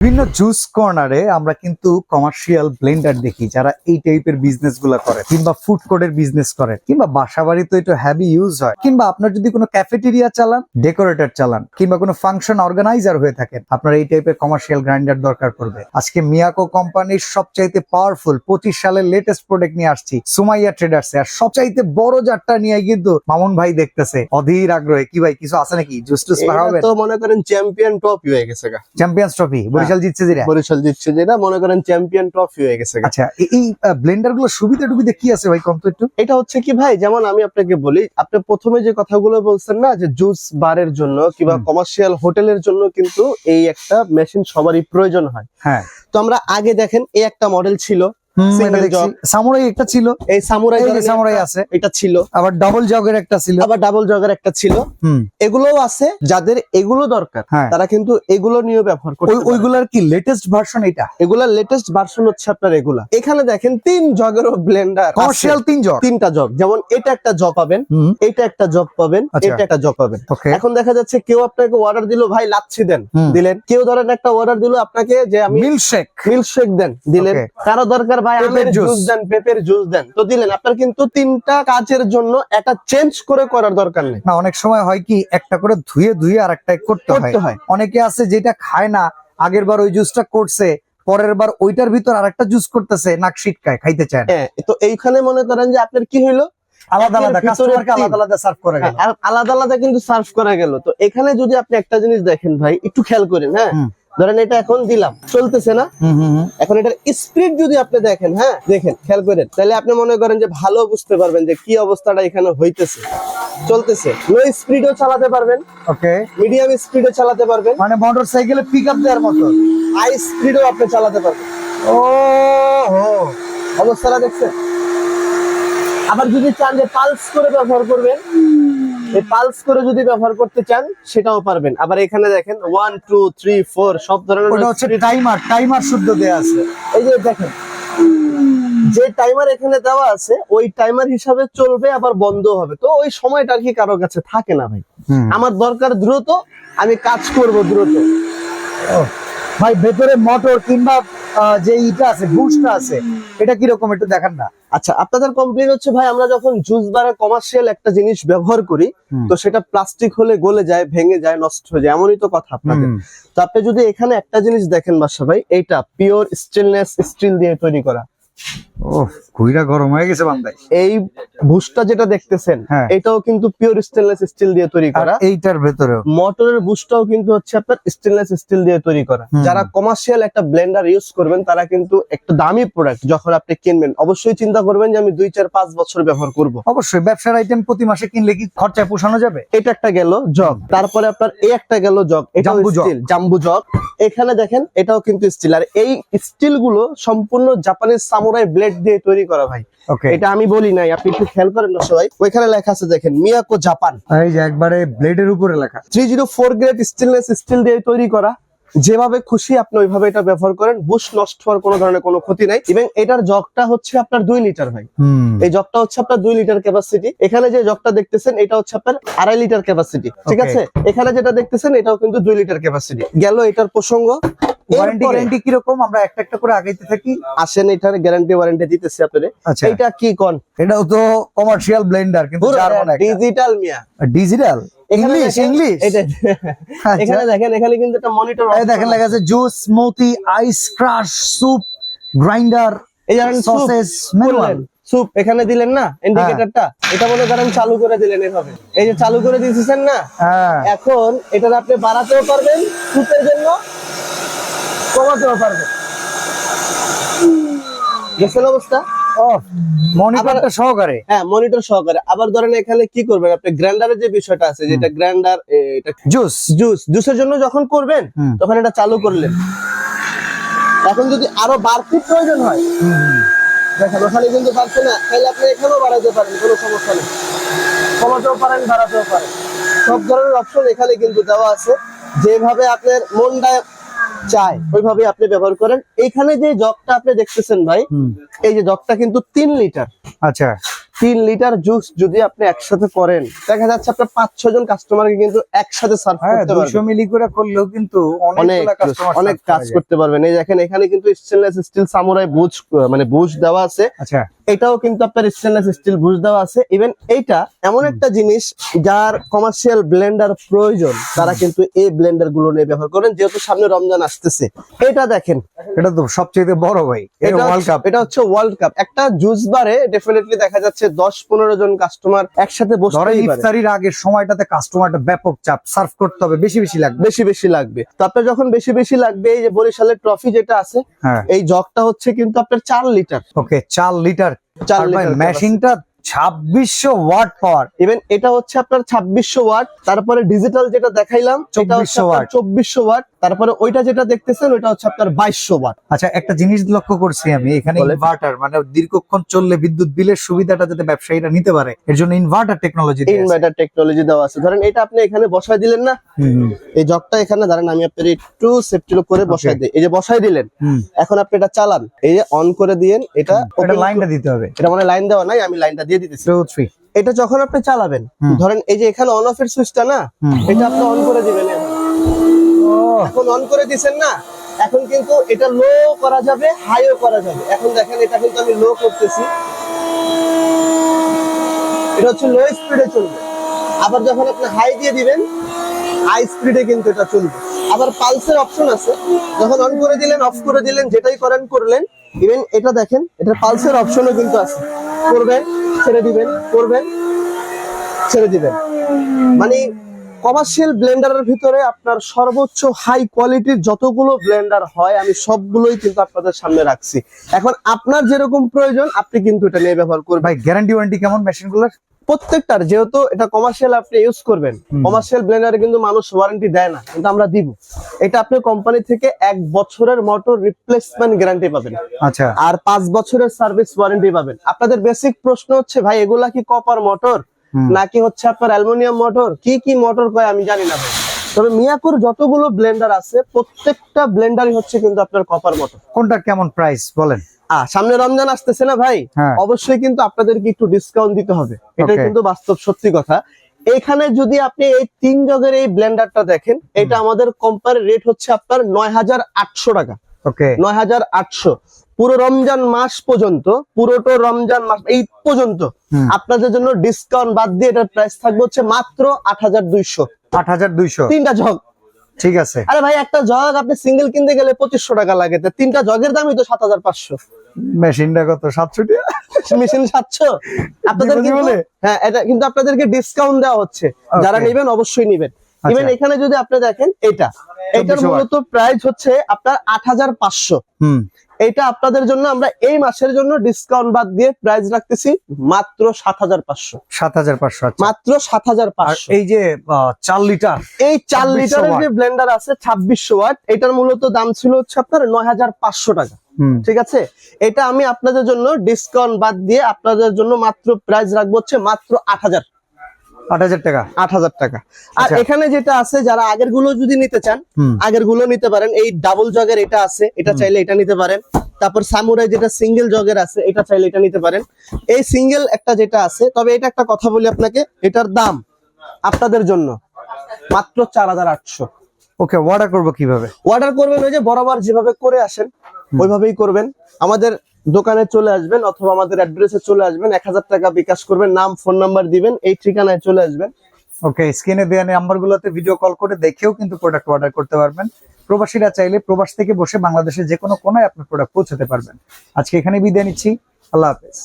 বিভিন্ন জুস কর্নারে আমরা কিন্তু কমার্শিয়াল ব্লেন্ডার দেখি যারা এই টাইপের বিজনেসগুলো করে কিংবা ফুড কোর্টের বিজনেস করে কিংবা বাসা বাড়িতে একটু হ্যাভি ইউজ হয় কিংবা আপনার যদি কোনো ক্যাফেটেরিয়া চালান ডেকোরেটর চালান কিংবা কোনো ফাংশন অর্গানাইজার হয়ে থাকেন আপনার এই টাইপের কমার্শিয়াল গ্রাইন্ডার দরকার পড়বে। আজকে মিয়াকো কোম্পানির সবচাইতে পাওয়ারফুল পঁচিশ সালের লেটেস্ট প্রোডাক্ট নিয়ে আসছি সুমাইয়া ট্রেডার্স আর সবচাইতে বড় জারটা নিয়ে কিন্তু মামুন ভাই দেখতেছে অধীর আগ্রহে। কি ভাই কিছু আছে নাকি? জুস টুস এটা তো মনে করেন চ্যাম্পিয়ন ট্রফি হয়ে গেছে গা। চ্যাম্পিয়ন্স ট্রফি বরিশাল জিতছে যেটা বরিশাল জিতছে যেটা মনে করেন চ্যাম্পিয়ন ট্রফি হয়ে গেছে আচ্ছা এই ব্লেন্ডারগুলো সুবিধা টুবিধা কি আছে ভাই কমতো একটু এটা হচ্ছে কি ভাই যেমন আমি আপনাকে বলি আপনি প্রথমে যে কথাগুলো বলছেন না যে জুস বারের জন্য কিংবা। কমার্শিয়াল হোটেলের জন্য কিন্তু এই একটা মেশিন সবারই প্রয়োজন হয় হ্যাঁ তো আমরা আগে দেখেন এই একটা মডেল ছিল। সামুরাই একটা ছিল। এই সামুরাই সামুরাই আছে। এটা ছিল। আবার ডাবল জগের একটা ছিল। আবার ডাবল জগের একটা ছিল। এগুলোও আছে যাদের এগুলো দরকার হ্যাঁ। তারা কিন্তু এগুলো নিয়ে ব্যবহার করতে ওই কি লেটেস্ট ভার্সন এটা? এগুলার লেটেস্ট ভার্সন হচ্ছে আপনার এগুলা। এখানে দেখেন তিন জগেরও ব্লেন্ডার কমার্শিয়াল তিন জগ তিনটা জগ যেমন এটা একটা জগ পাবেন এটা একটা জগ পাবেন আচ্ছা। এটা একটা জগ পাবেন। এখন দেখা যাচ্ছে কেউ আপনাকে অর্ডার দিল ভাই লাচ্ছি দেন। দিলেন। কেউ ধরেন একটা অর্ডার দিল আপনাকে যে আমি মিল্কশেক মিল্কশেক দেন দিলেন। কারও দরকার ভাই আমের জুস দেন পেপের জুস দেন। তো দিলেন আপনার কিন্তু তিনটা কাজের জন্য একটা চেঞ্জ করে করার দরকার নেই। না অনেক সময় হয় কি একটা করে ধুয়ে ধুয়ে আর একটা করতে হয়। অনেকে আছে যেটা খায় না আগের বার ওই জুসটা করছে পরের বার ওইটার ভিতর আরেকটা জুস করতেছে নাক শিটকায় খাইতে চায় হ্যাঁ তো এইখানে মনে করেন যে আপনার কি হইল? আলাদা আলাদা কাস্টমারকে আলাদা আলাদা সার্ভ করে গেল। হ্যাঁ, আর আলাদা আলাদা কিন্তু সার্ভ করা গেল। তো এখানে যদি আপনি একটা জিনিস দেখেন ভাই একটু খেয়াল করেন হ্যাঁ। ধরেন এটা এখন দিলাম চলতেছে না। এখন এটার স্পিড যদি আপনি দেখেন হ্যাঁ দেখেন খেয়াল করেন তাহলে আপনি মনে করেন যে ভালো বুঝতে পারবেন যে কি অবস্থাটা এখানে হইতেছে। চলতেছে। লো স্পিডও চালাতে পারবেন। ওকে মিডিয়াম স্পিডও চালাতে পারবেন। মানে মোটর সাইকেলে পিক আপ দেওয়ার মতো? হাই স্পিডও আপনি চালাতে পারবেন। ও হো। অবস্থাটা দেখছেন? আবার যদি চান যে পালস করে ব্যবহার করবেন এই পালস করে যদি ব্যবহার করতে চান সেটাও পারবেন। আবার এখানে দেখেন ওয়ান টু থ্রি ফোর সব ধরনের ওটা হচ্ছে টাইমার টাইমার শুদ্ধ দেয়া আছে। এই যে দেখেন যে টাইমার এখানে দেওয়া আছে ওই টাইমার হিসাবে চলবে আবার বন্ধ হবে। তো ওই সময়টা আর কি কারোর কাছে থাকে না ভাই। আমার দরকার দ্রুত আমি কাজ করব দ্রুত। ভাই ভেতরে মোটর কিংবা যে ইটা আছে বুস্টটা আছে এটা কীরকম একটু দেখান না। আচ্ছা আপনাদের কমপ্লেন হচ্ছে ভাই আমরা যখন জুস বারে কমার্শিয়াল একটা জিনিস ব্যবহার করি তো সেটা প্লাস্টিক হলে গলে যায় ভেঙে যায় নষ্ট হয়ে যায় এমনই তো কথা আপনাদের। তো আপনি যদি এখানে একটা জিনিস দেখেন বাসা ভাই এইটা পিওর স্টেনলেস স্টিল দিয়ে তৈরি করা। গরম হয়ে গেছে বান্দাই। এই বুশটা যেটা দেখতেছেন। এটাও কিন্তু পিওর স্টেনলেস স্টিল দিয়ে তৈরি করা। এইটার ভেতরেও। মোটরের বুস্টটাও কিন্তু হচ্ছে আপনার স্টেনলেস স্টিল দিয়ে তৈরি করা। যারা কমার্শিয়াল একটা ব্লেন্ডার ইউজ করবেন তারা কিন্তু একটা দামি প্রোডাক্ট যখন আপনি কিনবেন অবশ্যই চিন্তা করবেন যে আমি দুই চার পাঁচ বছর ব্যবহার করব। অবশ্যই ব্যবসার আইটেম প্রতি মাসে কিনলে কি খরচায় পোষানো যাবে? এটা একটা গেল জগ তারপরে আপনার এই একটা গেল জগ এটা জাম্বু জগ। স্টিল জাম্বু জগ এখানে দেখেন এটাও কিন্তু স্টিল আর এই স্টিলগুলো সম্পূর্ণ জাপানিজ সামুরাই ব্লেড দিয়ে তৈরি করা ভাই। এটা আমি বলি নাই আপনি একটু খেয়াল করেন না সবাই। ওইখানে লেখা আছে দেখেন মিয়াকো জাপান এই যে একবারে ব্লেডের উপরে লেখা। Three zero four grade stainless steel দিয়ে তৈরি করা। যেভাবে খুশি আপনি ওইভাবে এটা ব্যবহার করেন। বুশ নষ্ট হওয়ার কোনো ধরনের কোনো ক্ষতি নাই। এবং এটার জগটা হচ্ছে আপনার দুই লিটার ভাই। এই জগটা হচ্ছে আপনার দুই লিটার ক্যাপাসিটি এখানে যে জগটা দেখতেছেন এটা হচ্ছে আপনার আড়াই লিটার ক্যাপাসিটি ঠিক আছে? এখানে যেটা দেখতেছেন এটাও কিন্তু দুই লিটার ক্যাপাসিটি গেল এটার প্রসঙ্গ। ওয়ারেন্টি গ্যারান্টি কীরকম? আমরা একটা একটা করে আগাইতে থাকি। আসেন এটার গ্যারান্টি ওয়ারেন্টি দিতেছে আপনাদের আচ্ছা। এটা কি কোন? এটাও তো কমার্শিয়াল ব্লেন্ডার কিন্তু জার্মান একটা। ডিজিটাল মিয়া। ডিজিটাল ইংলিশ ইংলিশ এখানে দেখেন এখানে কিন্তু একটা মনিটর এই দেখেন লেখা আছে juice smoothie ice crush soup grinder এই জানেন সসেস ম্যানুয়াল স্যুপ এখানে দিলেন না ইন্ডিকেটরটা এটা মনে করেন চালু করে দিলেন এভাবে। এই যে চালু করে দিয়েছেন না? হ্যাঁ। এখন এটা আপনি বাড়াতেও পারবেন স্যুপের জন্য। কমাতেও পারবেন দেখছেন অবস্থা? ও মনিটরটা সহকারে। হ্যাঁ মনিটর সহকারে। আবার ধরেন এখানে কি করবেন আপনি? গ্রাইন্ডারের যে বিষয়টা আছে যেটা গ্রাইন্ডার এটা জুস। জুস। জুসের জন্য যখন করবেন তখন এটা চালু করলেন। এখন যদি আরও বাড়তি প্রয়োজন হয় দেখেন ওখানে কিন্তু পারছে না। তাহলে আপনি এখানেও বাড়াতে পারেন কোনো সমস্যা নেই। কমাতেও পারেন বাড়াতেও পারেন। সব ধরনের অপশন এখানে কিন্তু দেওয়া আছে। যেভাবে আপনার মনটা চায় ওইভাবে আপনি ব্যবহার করেন। এখানে যে জগটা আপনি দেখতেছেন ভাই এই যে জগটা কিন্তু তিন লিটার। আচ্ছা। তিন লিটার জুস যদি আপনি একসাথে করেন দেখা যাচ্ছে আপনার পাঁচ ছয় জন কাস্টমারকে কিন্তু একসাথে সার্ভ হ্যাঁ করতে পারবেন মিলি করে করলেও কিন্তু অনেক অনেক অনেক কাজ করতে পারবেন। এই দেখেন এখানে কিন্তু স্টেনলেস স্টিল সামুরাই বুজ মানে বুজ দেওয়া আছে। আচ্ছা। এটাও কিন্তু আপনার স্টেনলেস স্টিল বুঝ দেওয়া আছে। ইভেন এইটা এমন একটা জিনিস যার কমার্শিয়াল ব্লেন্ডার প্রয়োজন। তারা কিন্তু এই ব্লেন্ডারগুলো নিয়ে ব্যবহার করেন যেহেতু সামনে রমজান আসতেছে। এটা দেখেন। এটা তো সবচেয়ে বড় ভাই। ওয়ার্ল্ড কাপ এটা হচ্ছে ওয়ার্ল্ড কাপ একটা জুস বারে ডেফিনেটলি দেখা যাচ্ছে দশ পনেরো জন কাস্টমার একসাথে ধরেন বসতেই পারে। ইফতারির আগের সময়টাতে কাস্টমারটা ব্যাপক চাপ। সার্ভ করতে হবে বেশি বেশি লাগবে। বেশি বেশি লাগবে। তো আপনার যখন বেশি বেশি লাগবে এই যে বরিশালের ট্রফি যেটা আছে হ্যাঁ। এই জগটা হচ্ছে কিন্তু আপনার চার লিটার ওকে চার লিটার চার লিটার মেশিনটা ছাব্বিশশো ওয়াট পাওয়ার। ইভেন এটা হচ্ছে আপনার ছাব্বিশশো ওয়াট তারপরে ডিজিটাল যেটা দেখাইলাম এটা হচ্ছে 2400 watt। চব্বিশশো ওয়াট তারপরে ওইটা যেটা দেখতেছেন ওইটা হচ্ছে আপনার বাইশশো ওয়াট। আচ্ছা একটা জিনিস লক্ষ্য করছি আমি এখানে ইনভার্টার মানে দীর্ঘক্ষণ চললে বিদ্যুৎ বিলের সুবিধাটা যাতে ব্যবসায়ীরা নিতে পারে এর জন্য ইনভার্টার টেকনোলজি ইনভার্টার টেকনোলজি দেওয়া আছে। ধরেন এটা আপনি এখানে বসাই দিলেন না? এই জগটা এখানে ধরেন আমি আপনার একটু সেফটি করে বসাই দিই। এই যে বসাই দিলেন এখন আপনি এটা চালান। এই যে অন করে দিয়েন এটা লাইনটা দিতে হবে। এটা মানে লাইন দেওয়া নাই আমি লাইনটা দিয়ে দিতেছি। এটা যখন আপনি চালাবেন ধরেন এই যে এখানে অন অফ এর সুইচটা না এটা আপনি অন করে দিবেন। এখন। অন করে দিছেন না এখন কিন্তু এটা লো করা যাবে হাইও করা যাবে। এখন দেখেন এটা কিন্তু আমি লো করতেছি। এটা হচ্ছে লো স্পিডে চলবে। আবার যখন আপনি হাই দিয়ে দিবেন হাই স্পিডে কিন্তু এটা চলবে। আবার পালসের অপশন আছে। যখন অন করে দিলেন অফ করে দিলেন যেটাই করেন করলেন। ইভেন এটা দেখেন এটা পালসের অপশনও কিন্তু আছে। করবেন ছেড়ে দিবেন করবেন ছেড়ে দিবেন। মানে কমার্শিয়াল ব্লেন্ডারের ভিতরে আপনার সর্বোচ্চ হাই কোয়ালিটির যতগুলো ব্লেন্ডার হয়, আমি সবগুলোই কিন্তু আপনাদের সামনে রাখছি। এখন আপনার যেরকম প্রয়োজন, আপনি কিন্তু এটা নিয়ে ব্যবহার করবেন। ভাই গ্যারান্টি ওয়ারেন্টি কেমন মেশিনগুলোর প্রত্যেকটার যেহেতু এটা কমার্শিয়াল আপনি ইউজ করবেন। কমার্শিয়াল ব্লেন্ডারে কিন্তু মানুষ ওয়ারেন্টি দেয় না কিন্তু আমরা দিব। এটা আপনি কোম্পানি থেকে এক বছরের মোটর রিপ্লেসমেন্ট গ্যারান্টি পাবেন। আচ্ছা। আর পাঁচ বছরের সার্ভিস ওয়ারেন্টি পাবেন। আপনাদের বেসিক প্রশ্ন হচ্ছে ভাই এগুলা কি কপার মোটর নাকি হচ্ছে আপনার অ্যালুমিনিয়াম মোটর কি কি মোটর কয় আমি জানি না ভাই। তবে মিয়াকুর যতগুলো ব্লেন্ডার আছে প্রত্যেকটা ব্লেন্ডারই হচ্ছে কিন্তু আপনার কপার মোটর কোনটা কেমন প্রাইস বলেন? সামনে রমজান আসতেছে না ভাই? হ্যাঁ। অবশ্যই কিন্তু আপনাদেরকে একটু ডিসকাউন্ট দিতে হবে। এটা কিন্তু বাস্তব সত্যি কথা। এখানে যদি আপনি এই তিন জগের এই ব্লেন্ডারটা দেখেন এটা আমাদের কোম্পানির রেট হচ্ছে আপনার নয় হাজার আটশো টাকা। ওকে নয় হাজার আটশো। পুরো রমজান মাস পর্যন্ত পুরোটো রমজান মাস এই পর্যন্ত আপনাদের জন্য ডিসকাউন্ট বাদ দিয়ে এটার প্রাইস থাকবে হচ্ছে মাত্র আট হাজার দুইশো। আট হাজার দুইশো। তিনটা জগ ঠিক আছে। আরে ভাই একটা জগ আপনি সিঙ্গেল কিনতে গেলে পঁচিশশো টাকা লাগে। তিনটা জগের দামই তো সাত হাজার পাঁচশো। মেশিনটা কত সাতশো মেশিন সাতশো। আপনাদের? হ্যাঁ এটা কিন্তু আপনাদেরকে ডিসকাউন্ট দেওয়া হচ্ছে। যারা নেবেন অবশ্যই নেবেন। আচ্ছা। ইভেন এখানে যদি আপনি দেখেন এটা। এটার 2400 মূলত প্রাইস হচ্ছে আপনার আট হাজার পাঁচশো। হুম। এটা আপনাদের জন্য আমরা এই মাসের জন্য ডিসকাউন্ট বাদ দিয়ে প্রাইস রাখতেছি মাত্র সাত হাজার পাঁচশো। সাত হাজার পাঁচশো আচ্ছা। মাত্র সাত হাজার পাঁচশো। এই যে চার লিটার এই চার 2600 লিটারের যে ব্লেন্ডার আছে ছাব্বিশশো ওয়াট এটার মূলত দাম ছিল হচ্ছে আপনার নয় হাজার পাঁচশো টাকা। ঠিক আছে? এটা আমি আপনাদের জন্য ডিসকাউন্ট বাদ দিয়ে আপনাদের জন্য মাত্র প্রাইস রাখব হচ্ছে মাত্র আট হাজার। আট হাজার টাকা। আট হাজার টাকা। আর আচ্ছা। এখানে যেটা আছে যারা আগেরগুলো যদি নিতে চান আগেরগুলো নিতে পারেন। এই ডাবল জগের এটা আছে এটা চাইলে এটা নিতে পারেন। তারপর সামুরাই যেটা সিঙ্গেল জগের আছে এটা চাইলে এটা নিতে পারেন। এই সিঙ্গেল একটা যেটা আছে তবে এটা একটা কথা বলি আপনাকে এটার দাম আপনাদের জন্য মাত্র চার হাজার আটশো। ওকে অর্ডার করব কীভাবে? অর্ডার করবেন ওই যে বরাবর যেভাবে করে আসেন। ওইভাবেই করবেন। আমাদের দোকানে চলে আসবেন অথবা আমাদের অ্যাড্রেসে চলে আসবেন। এক হাজার টাকা বিকাশ করবেন নাম ফোন নাম্বার দিবেন এই ঠিকানায় চলে আসবেন। ওকে স্ক্রিনে দেওয়া নাম্বার গুলোতে ভিডিও কল করে দেখেও কিন্তু প্রোডাক্ট অর্ডার করতে পারবেন। প্রবাসীরা চাইলে প্রবাস থেকে বসে বাংলাদেশের যে কোনো কোনায় আপনার প্রোডাক্ট পৌঁছাতে পারবেন। আজকে এখানে বিদায় নিচ্ছি। আল্লাহ হাফেজ।